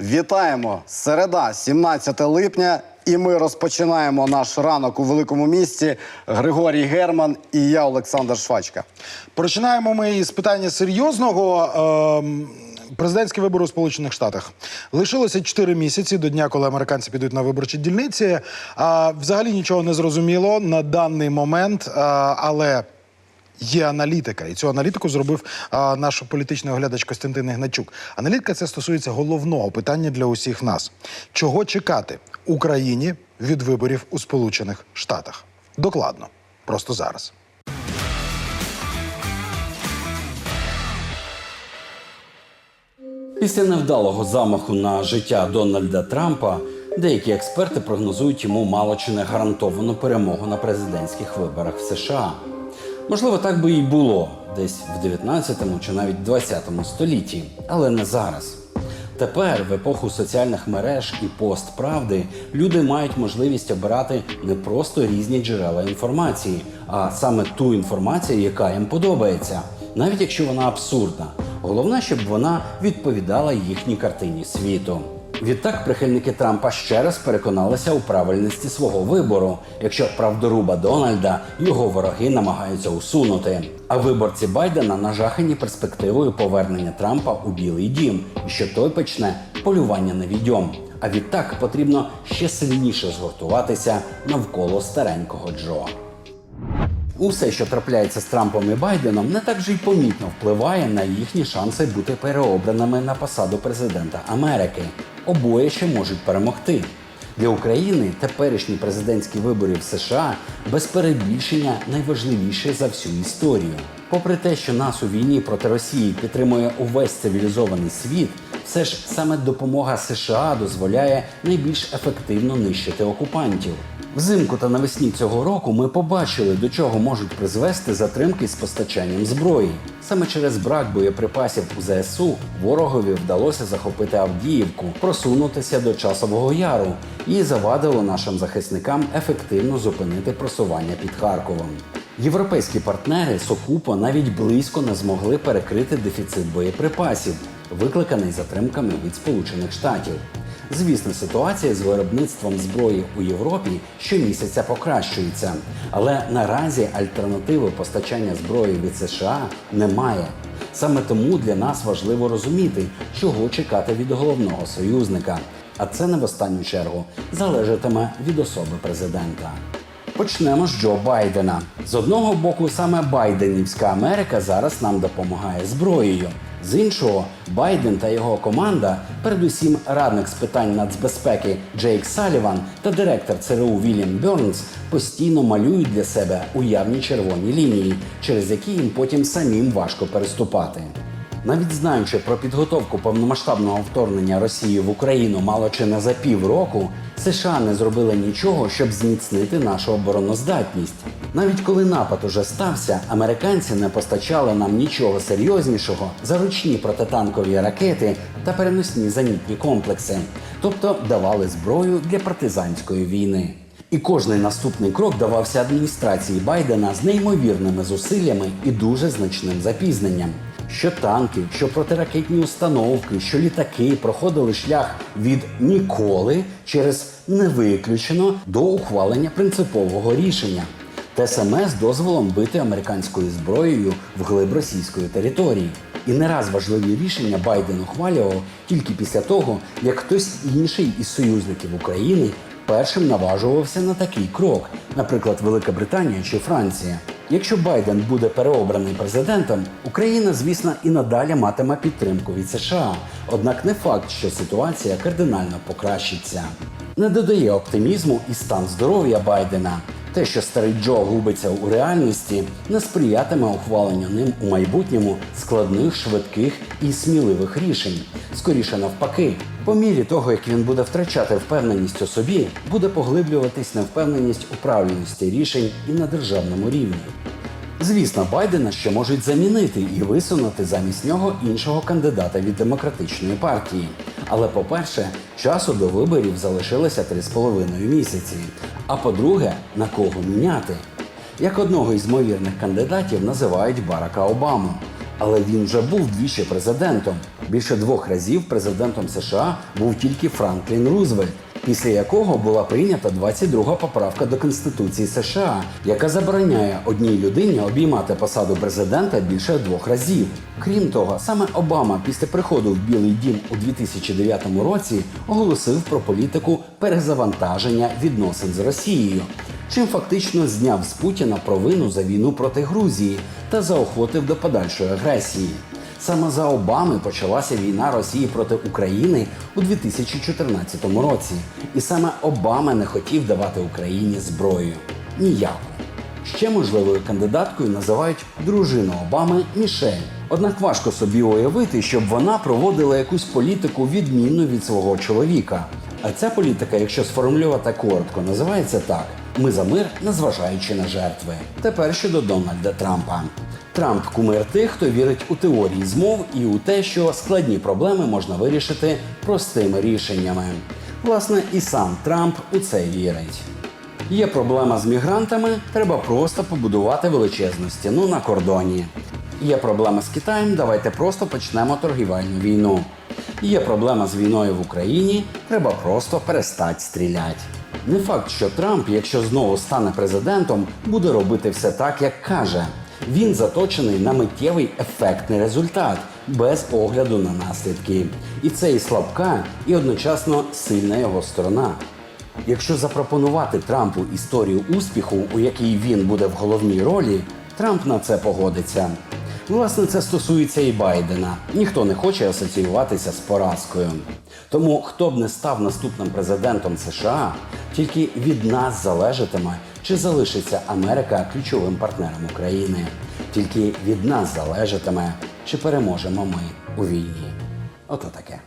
Вітаємо! Середа, 17 липня, і ми розпочинаємо наш ранок у великому місті. Григорій Герман і я, Олександр Швачка. Починаємо ми із питання серйозного. Ем, Президентські вибори у Сполучених Штатах лишилося 4 місяці до дня, коли американці підуть на виборчі дільниці. А, взагалі нічого не зрозуміло на даний момент, а, але є аналітика, і цю аналітику зробив а, наш політичний оглядач Костянтин Ігначук. Аналітика це стосується головного питання для усіх нас: чого чекати Україні від виборів у Сполучених Штатах? Докладно, просто зараз. Після невдалого замаху на життя Дональда Трампа деякі експерти прогнозують йому мало чи не гарантовану перемогу на президентських виборах в США. Можливо, так би і було десь в 19 чи навіть 20 столітті, але не зараз. Тепер, в епоху соціальних мереж і постправди, люди мають можливість обирати не просто різні джерела інформації, а саме ту інформацію, яка їм подобається, навіть якщо вона абсурдна. Головне, щоб вона відповідала їхній картині світу. Відтак прихильники Трампа ще раз переконалися у правильності свого вибору, якщо правдоруба Дональда його вороги намагаються усунути. А виборці Байдена нажахані перспективою повернення Трампа у Білий Дім, і що той почне полювання на відьом. А відтак потрібно ще сильніше згуртуватися навколо старенького Джо. Усе, що трапляється з Трампом і Байденом, не так же й помітно впливає на їхні шанси бути переобраними на посаду президента Америки. Обоє ще можуть перемогти. Для України теперішні президентські вибори в США без перебільшення найважливіші за всю історію. Попри те, що нас у війні проти Росії підтримує увесь цивілізований світ, все ж саме допомога США дозволяє найбільш ефективно нищити окупантів. Взимку та навесні цього року ми побачили, до чого можуть призвести затримки з постачанням зброї. Саме через брак боєприпасів у ЗСУ ворогові вдалося захопити Авдіївку, просунутися до часового яру і завадило нашим захисникам ефективно зупинити просування під Харковом. Європейські партнери Сокупо навіть близько не змогли перекрити дефіцит боєприпасів, викликаний затримками від Сполучених Штатів. Звісно, ситуація з виробництвом зброї у Європі щомісяця покращується, але наразі альтернативи постачання зброї від США немає. Саме тому для нас важливо розуміти, чого чекати від головного союзника. А це не в останню чергу залежатиме від особи президента. Почнемо з Джо Байдена. З одного боку, саме Байденівська Америка зараз нам допомагає зброєю. З іншого, Байден та його команда, передусім радник з питань нацбезпеки Джейк Саліван та директор ЦРУ Вільям Бьорнс постійно малюють для себе уявні червоні лінії, через які їм потім самим важко переступати. Навіть знаючи про підготовку повномасштабного вторгнення Росії в Україну мало чи не за півроку, США не зробили нічого, щоб зміцнити нашу обороноздатність. Навіть коли напад уже стався, американці не постачали нам нічого серйознішого за ручні протитанкові ракети та переносні зенітні комплекси, тобто давали зброю для партизанської війни. І кожний наступний крок давався адміністрації Байдена з неймовірними зусиллями і дуже значним запізненням. Що танки, що протиракетні установки, що літаки проходили шлях від ніколи через не виключено до ухвалення принципового рішення. Те саме з дозволом бити американською зброєю в глиб російської території. І не раз важливі рішення Байден ухвалював тільки після того, як хтось інший із союзників України першим наважувався на такий крок, наприклад, Велика Британія чи Франція. Якщо Байден буде переобраний президентом, Україна, звісно, і надалі матиме підтримку від США. Однак не факт, що ситуація кардинально покращиться. Не додає оптимізму і стан здоров'я Байдена. Те, що старий Джо губиться у реальності, не сприятиме ухваленню ним у майбутньому складних, швидких і сміливих рішень. Скоріше навпаки, по мірі того, як він буде втрачати впевненість у собі, буде поглиблюватись невпевненість у правильності рішень і на державному рівні. Звісно, Байдена ще можуть замінити і висунути замість нього іншого кандидата від демократичної партії. Але по-перше, часу до виборів залишилося 3,5 місяці. А по-друге, на кого міняти? Як одного із ймовірних кандидатів називають Барака Обаму. Але він вже був двічі президентом. Більше двох разів президентом США був тільки Франклін Рузвельт, після якого була прийнята 22 поправка до Конституції США, яка забороняє одній людині обіймати посаду президента більше двох разів. Крім того, саме Обама після приходу в Білий Дім у 2009 році оголосив про політику перезавантаження відносин з Росією, чим фактично зняв з Путіна провину за війну проти Грузії та заохотив до подальшої агресії. Саме за Обами почалася війна Росії проти України у 2014 році, і саме Обама не хотів давати Україні зброю. Ніяку. Ще можливою кандидаткою називають дружину Обами Мішель. Однак важко собі уявити, щоб вона проводила якусь політику відмінну від свого чоловіка. А ця політика, якщо сформулювати коротко, називається так: ми за мир, незважаючи на жертви. Тепер щодо Дональда Трампа. Трамп кумир тих, хто вірить у теорії змов і у те, що складні проблеми можна вирішити простими рішеннями. Власне, і сам Трамп у це вірить. Є проблема з мігрантами, треба просто побудувати величезну стіну на кордоні. Є проблема з Китаєм, давайте просто почнемо торгівельну війну. Є проблема з війною в Україні, треба просто перестати стріляти. Не факт, що Трамп, якщо знову стане президентом, буде робити все так, як каже. Він заточений на миттєвий ефектний результат без огляду на наслідки. І це і слабка, і одночасно сильна його сторона. Якщо запропонувати Трампу історію успіху, у якій він буде в головній ролі, Трамп на це погодиться. Власне, це стосується і Байдена. Ніхто не хоче асоціюватися з поразкою. Тому хто б не став наступним президентом США, тільки від нас залежатиме, чи залишиться Америка ключовим партнером України. Тільки від нас залежатиме, чи переможемо ми у війні. Ото таке.